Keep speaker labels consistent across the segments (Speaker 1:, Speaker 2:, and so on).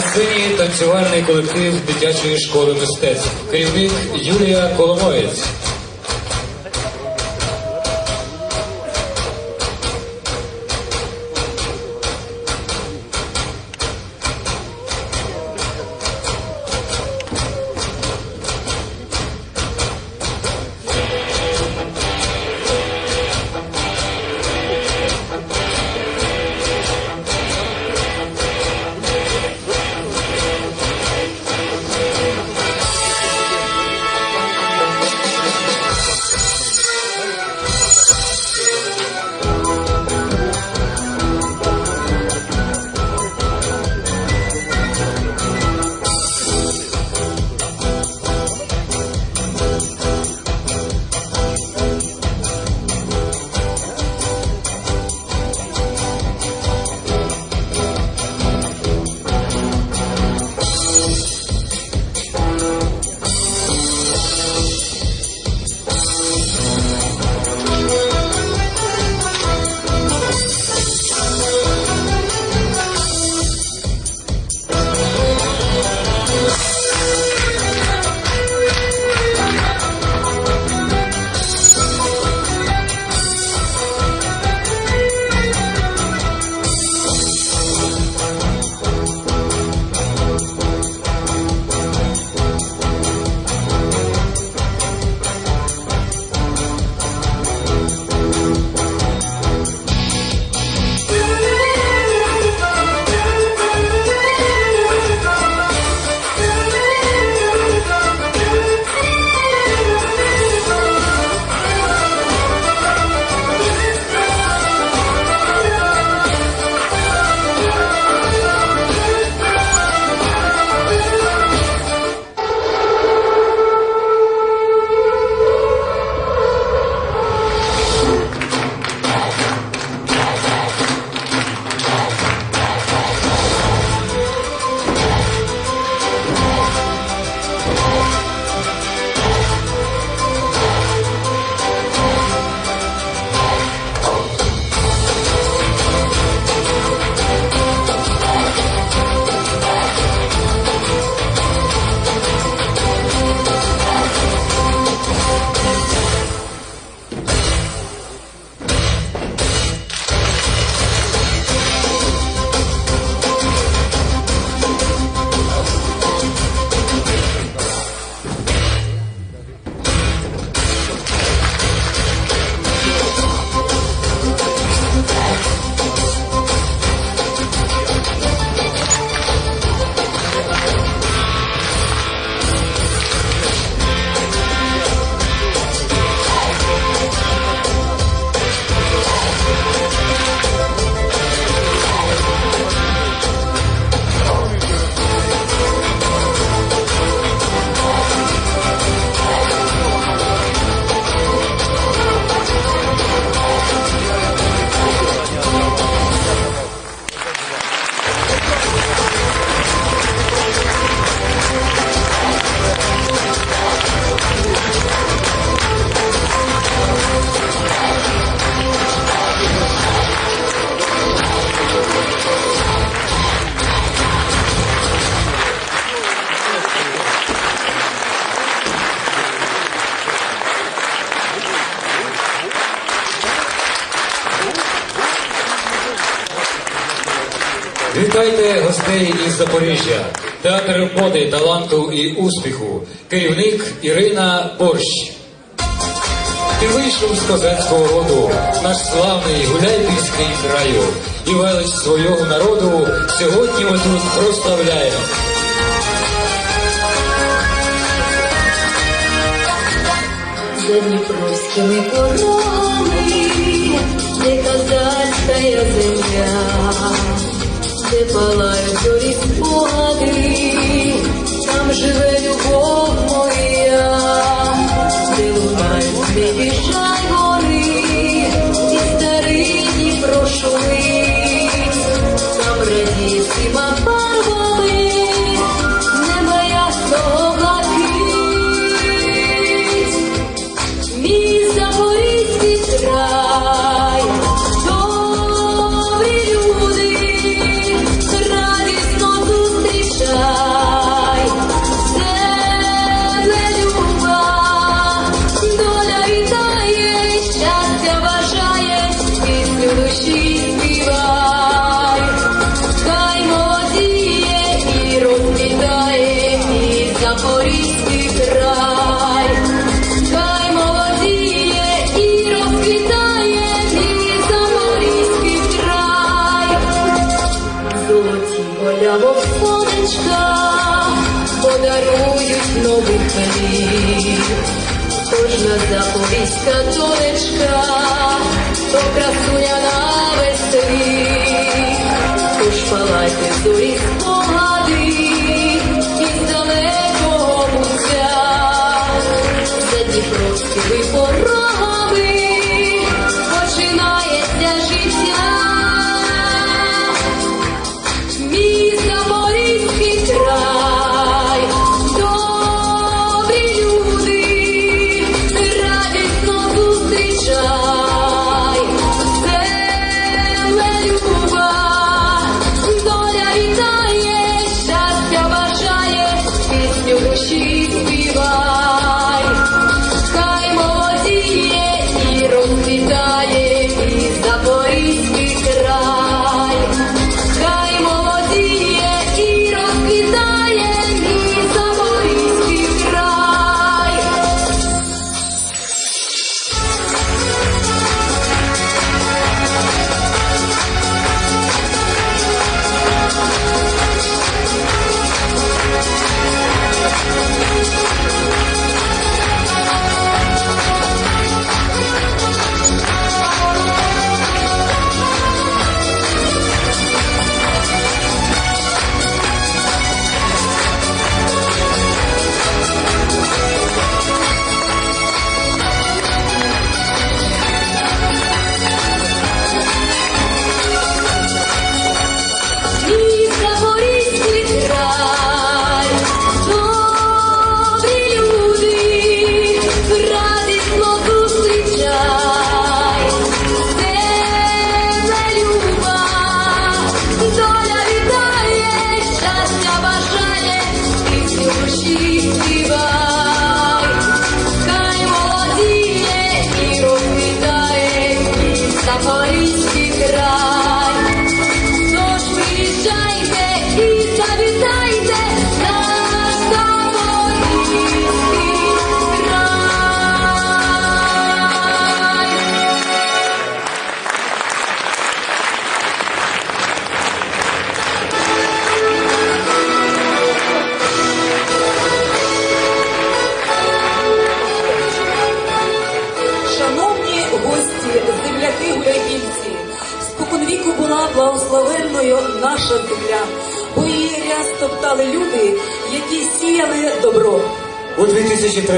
Speaker 1: На танцювальний колектив дитячої школи мистецтв. Керівник Юлія Коломоєць. Гостей із Запоріжжя, театр моди, таланту і успіху, керівник Ірина Борщ. Ти вийшов з козацького роду, наш славний гуляйпільський краю, і велич свого народу сьогодні ми тут прославляємо.
Speaker 2: Дніпровськими порогами, де козацька земля, де палають зорі спогади, там живе Поля сонечка подарують нових хліб. Кожна запорізька донечка, то красуня на весь світ. Тож палайте зорі спогади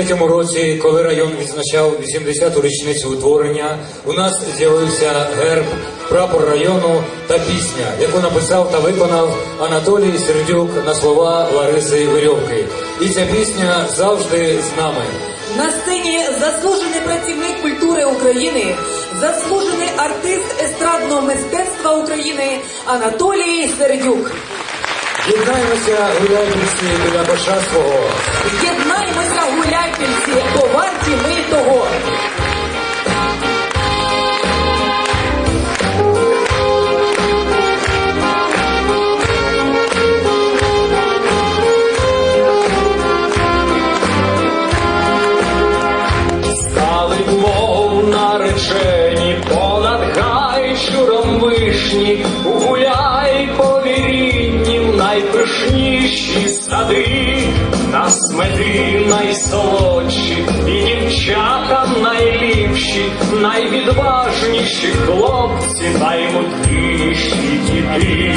Speaker 1: 2003 році, коли район відзначав 80-ту річницю утворення, у нас з'явився герб, прапор району та пісня, яку написав та виконав Анатолій Сердюк на слова Лариси Вирьовки. І ця пісня завжди з нами.
Speaker 3: На сцені заслужений працівник культури України, заслужений артист естрадного мистецтва України Анатолій Сердюк.
Speaker 1: Єднаємося гуляйпільці біля Баша свого.
Speaker 3: Єднаймося, гуляйпільці, бо варті ми того.
Speaker 4: Найсолодші, і дівчата найліпші, найвідважніші хлопці, наймудріші діти.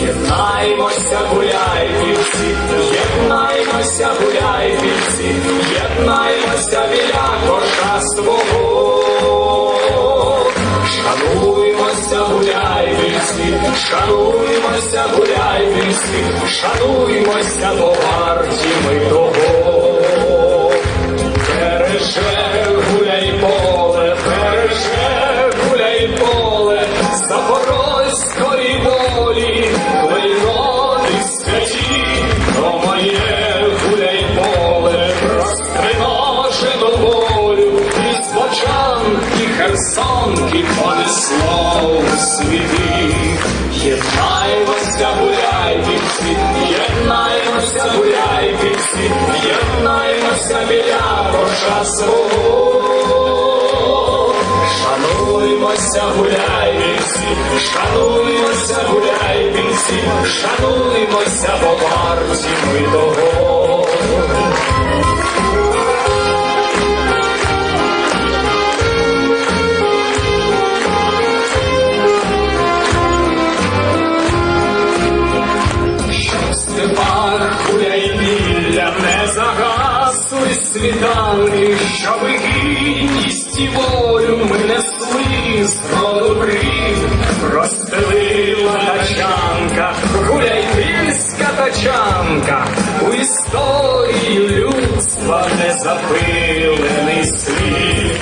Speaker 4: Єднаймося, гуляйпільці, єднаймося, гуляйпільці, єднаймося біля коша свого. Шануймося, гуляймося, шануймося, гуляймося, шануймося, бо варті ми того. Понесло у світи. Єднаймося, гуляйпільці, єднаймося, гуляйпільці, єднаймося біля коша свого. Шануймося, гуляйпільці, шануймося, гуляйпільці, шануймося, бо варті ми того. Світанки, щоб гідність і волю ми несли з брід, розстелила тачанка, гуляй вільська тачанка, у історії людства незапилений слід.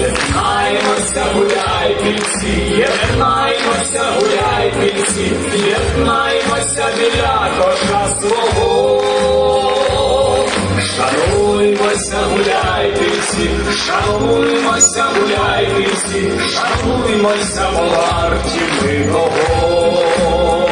Speaker 4: Єднаймося, гуляй пільці, єднаймося, гуляй пільці, єднаймося біля коша свого. Шануймося, гуляй пільці, шануймося, гуляй пільці, шануймося, бо варті ми того.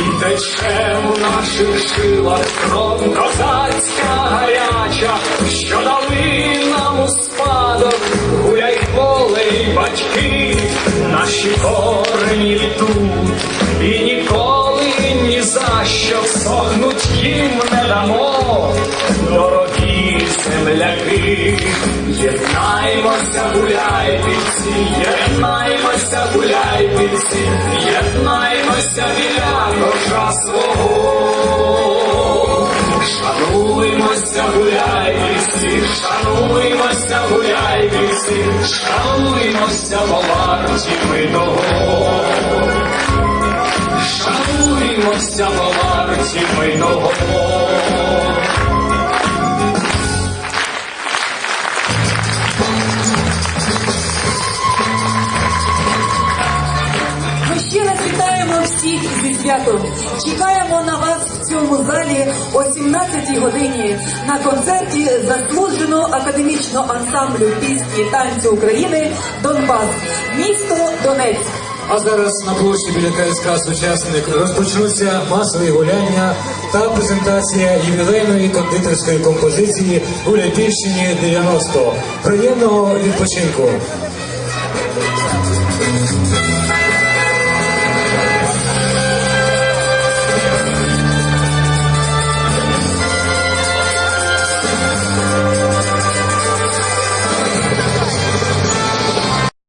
Speaker 4: І тече в наших жилах кров козацька гаряча, що дали нам у спадок, гуляй поле й батьки, наші корені тут, і ніколи ні за що сохнуть їм не дамо, дорогі земляки, єднаймося, гуляйпільці, єднаймося, гуляйпільці, єднаймося біля коша свого. Шануймося, гуляйпільці, шануймося, гуляйпільці, шануймося, бо варті ми того. Шануймося, бо варті ми того.
Speaker 3: Всіх зі святом. Чекаємо на вас в цьому залі о 17 годині на концерті заслуженого академічного ансамблю пісні і танцю України Донбас, місто Донецьк.
Speaker 1: А зараз на площі біля КСК «Сучасник» розпочнуться масові гуляння та презентація ювілейної кондитерської композиції «Гуляй Пільщині 90». Приємного відпочинку!